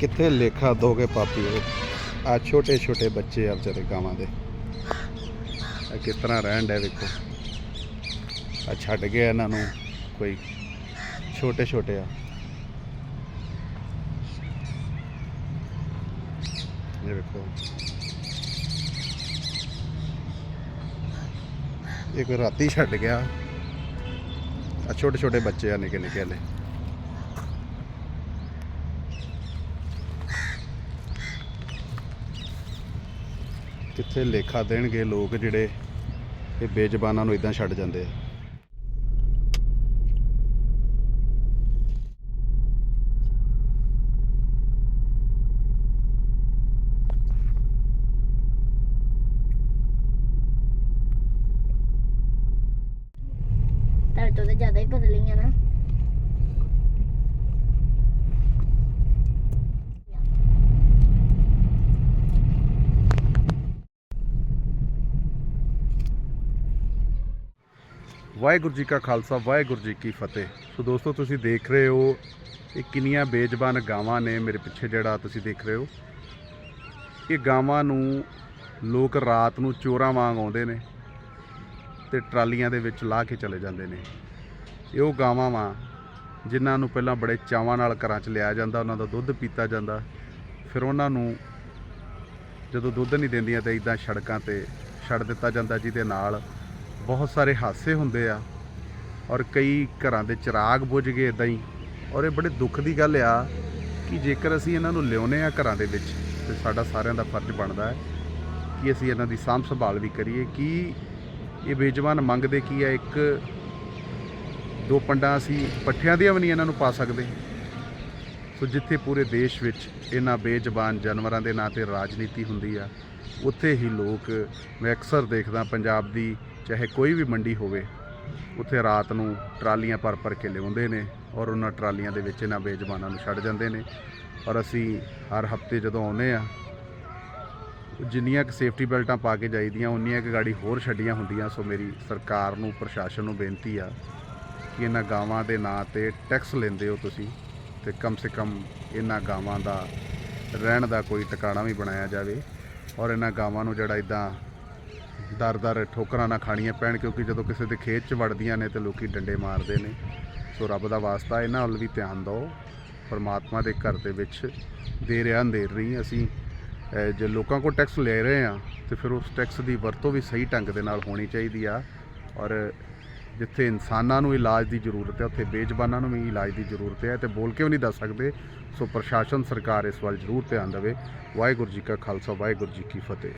ਕਿੱਥੇ ਲੇਖਾ ਦੋਗੇ ਪਾਪੀਓ ਆ ਛੋਟੇ ਛੋਟੇ ਬੱਚੇ ਆ ਵਿਚਾਰੇ ਗਾਵਾਂ ਦੇ। ਆ ਕਿਸ ਤਰ੍ਹਾਂ ਰਹਿਣ ਡੇ ਵੇਖੋ। ਆ ਛੱਡ ਗਿਆ ਇਹਨਾਂ ਨੂੰ ਕੋਈ ਛੋਟੇ ਛੋਟੇ ਆ। ਇਹ ਵੇਖੋ। ਇੱਕ ਰਾਤੀ ਛੱਡ ਗਿਆ। ਆ ਛੋਟੇ ਛੋਟੇ ਬੱਚੇ ਆ ਨਿੱਕੇ ਨਿੱਕੇ ਹਲੇ। ਕਿੱਥੇ ਲੇਖਾ ਦੇਣਗੇ ਲੋਕ ਜਿਹੜੇ ਇਹ ਬੇਜ਼ਬਾਨਾਂ ਨੂੰ ਇਦਾਂ ਛੱਡ ਜਾਂਦੇ ਆ। ਤੁਹਾਡੇ ਤੋਂ ਤਾਂ ਜ਼ਿਆਦਾ ਹੀ ਬਦਲੀਆਂ ਨਾ। ਵਾਹਿਗੁਰੂ ਜੀ ਕਾ ਖਾਲਸਾ, ਵਾਹਿਗੁਰੂ ਜੀ ਕੀ ਫਤਿਹ। ਸੋ ਦੋਸਤੋ, ਤੁਸੀਂ ਦੇਖ ਰਹੇ ਹੋ ਇਹ ਕਿੰਨੀਆਂ ਬੇਜ਼ਬਾਨ ਗਾਵਾਂ ਨੇ ਮੇਰੇ ਪਿੱਛੇ ਜਿਹੜਾ ਤੁਸੀਂ ਦੇਖ ਰਹੇ ਹੋ। ਇਹ ਗਾਵਾਂ ਨੂੰ ਲੋਕ ਰਾਤ ਨੂੰ ਚੋਰਾਂ ਵਾਂਗ ਆਉਂਦੇ ਨੇ ਤੇ ਟਰਾਲੀਆਂ ਦੇ ਵਿੱਚ ਲਾ ਕੇ ਚਲੇ ਜਾਂਦੇ ਨੇ। ਇਹ ਉਹ ਗਾਵਾਂ ਵਾਂ ਜਿਨ੍ਹਾਂ ਨੂੰ ਪਹਿਲਾਂ ਬੜੇ ਚਾਵਾਂ ਨਾਲ ਘਰਾਂ 'ਚ ਲਿਆ ਜਾਂਦਾ, ਉਹਨਾਂ ਦਾ ਦੁੱਧ ਪੀਤਾ ਜਾਂਦਾ, ਫਿਰ ਉਹਨਾਂ ਨੂੰ ਜਦੋਂ ਦੁੱਧ ਨਹੀਂ ਦਿੰਦੀਆਂ ਤਾਂ ਇਦਾਂ ਸੜਕਾਂ ਤੇ ਛੱਡ ਦਿੱਤਾ ਜਾਂਦਾ, ਜਿਹਦੇ ਨਾਲ ਬਹੁਤ ਸਾਰੇ ਹਾਦਸੇ ਹੁੰਦੇ ਆ ਔਰ ਕਈ ਘਰਾਂ ਦੇ ਚਿਰਾਗ ਬੁਝ ਗਏ ਇਦਾਂ ਹੀ। ਔਰ ਇਹ ਬੜੇ ਦੁੱਖ ਦੀ ਗੱਲ ਆ ਕਿ ਜੇਕਰ ਅਸੀਂ ਇਹਨਾਂ ਨੂੰ ਲਿਆਉਨੇ ਆ ਘਰਾਂ ਦੇ ਵਿੱਚ, ਤੇ ਸਾਡਾ ਸਾਰਿਆਂ ਦਾ ਫਰਜ਼ ਬਣਦਾ ਹੈ ਕਿ ਅਸੀਂ ਇਹਨਾਂ ਦੀ ਸਾਂਭ ਸੰਭਾਲ ਵੀ ਕਰੀਏ। ਕਿ ਇਹ ਬੇਜਵਾਨ ਮੰਗਦੇ ਕੀ ਆ? ਇੱਕ, ਦੋ ਪੰਡਾਂ ਅਸੀਂ ਪੱਠਿਆਂ ਦੀਆਂ ਵੀ ਨਹੀਂ ਇਹਨਾਂ ਨੂੰ ਪਾ ਸਕਦੇ। ਸੋ ਜਿੱਥੇ ਪੂਰੇ ਦੇਸ਼ ਵਿੱਚ ਇਹਨਾਂ ਬੇਜ਼ਬਾਨ ਜਾਨਵਰਾਂ ਦੇ ਨਾਂ ਤੇ ਰਾਜਨੀਤੀ ਹੁੰਦੀ ਆ, ਉੱਥੇ ਹੀ ਲੋਕ, ਮੈਂ ਅਕਸਰ ਦੇਖਦਾ ਪੰਜਾਬ ਦੀ ਚਾਹੇ ਕੋਈ ਵੀ ਮੰਡੀ ਹੋਵੇ, ਉੱਥੇ ਰਾਤ ਨੂੰ ਟਰਾਲੀਆਂ ਭਰ ਭਰ ਕੇ ਲਿਆਉਂਦੇ ਨੇ ਔਰ ਉਹਨਾਂ ਟਰਾਲੀਆਂ ਦੇ ਵਿੱਚ ਇਹਨਾਂ ਬੇਜ਼ਬਾਨਾਂ ਨੂੰ ਛੱਡ ਜਾਂਦੇ ਨੇ। ਔਰ ਅਸੀਂ ਹਰ ਹਫ਼ਤੇ ਜਦੋਂ ਆਉਂਦੇ ਆ ਜਿੰਨੀਆਂ ਕੁ ਸੇਫਟੀ ਬੈਲਟਾਂ ਪਾ ਕੇ ਜਾਈਦੀਆਂ, ਉਨੀਆਂ ਕੁ ਗਾੜੀ ਹੋਰ ਛੱਡੀਆਂ ਹੁੰਦੀਆਂ। ਸੋ ਮੇਰੀ ਸਰਕਾਰ ਨੂੰ, ਪ੍ਰਸ਼ਾਸਨ ਨੂੰ ਬੇਨਤੀ ਆ ਕਿ ਇਹਨਾਂ ਗਾਵਾਂ ਦੇ ਨਾਂ ਤੇ ਟੈਕਸ ਲੈਂਦੇ ਹੋ ਤੁਸੀਂ ਤੇ ਕਮ ਸੇ ਕਮ ਇਹਨਾਂ ਗਾਵਾਂ ਦਾ ਰਹਿਣ ਦਾ ਕੋਈ ਟਿਕਾਣਾ ਵੀ ਬਣਾਇਆ ਜਾਵੇ। ਔਰ ਇਹਨਾਂ ਗਾਵਾਂ ਨੂੰ ਜਿਹੜਾ ਇਦਾਂ ਦਰ-ਦਰ ਠੋਕਰਾਂ ਨਾ ਖਾਣੀਆਂ ਪੈਣ ਕਿਉਂਕਿ ਜਦੋਂ ਕਿਸੇ ਦੇ ਖੇਤ 'ਚ ਵੜਦੀਆਂ ਨੇ ਤੇ ਲੋਕੀ ਡੰਡੇ ਮਾਰਦੇ ਨੇ। ਸੋ ਰੱਬ ਦਾ ਵਾਸਤਾ ਇਹਨਾਂ ਵੱਲ ਵੀ ਧਿਆਨ ਦਿਓ। ਪਰਮਾਤਮਾ ਦੇ ਘਰ ਦੇ ਵਿੱਚ ਦੇ ਰਿਹਾ ਅੰਧੇਰ ਨਹੀਂ। ਅਸੀਂ ਜੇ ਲੋਕਾਂ ਕੋਲ ਟੈਕਸ ਲੈ ਰਹੇ ਆ ਤੇ ਫਿਰ ਉਸ ਟੈਕਸ ਦੀ ਵਰਤੋਂ ਵੀ ਸਹੀ ਢੰਗ ਦੇ ਨਾਲ ਹੋਣੀ ਚਾਹੀਦੀ ਆ। ਔਰ ਜਿੱਥੇ ਇਨਸਾਨਾਂ ਨੂੰ ਇਲਾਜ ਦੀ ਜ਼ਰੂਰਤ ਹੈ, ਉੱਥੇ ਬੇਜ਼ਬਾਨਾਂ ਨੂੰ ਵੀ ਇਲਾਜ ਦੀ ਜ਼ਰੂਰਤ ਹੈ ਤੇ ਬੋਲ ਕੇ ਵੀ ਨਹੀਂ ਦੱਸ ਸਕਦੇ? ਸੋ ਪ੍ਰਸ਼ਾਸਨ, ਸਰਕਾਰ ਇਸ ਵੱਲ ਜ਼ਰੂਰ ਧਿਆਨ ਦੇਵੇ। ਵਾਹਿਗੁਰੂ ਜੀ ਕਾ ਖਾਲਸਾ, ਵਾਹਿਗੁਰੂ ਜੀ ਕੀ ਫਤਿਹ।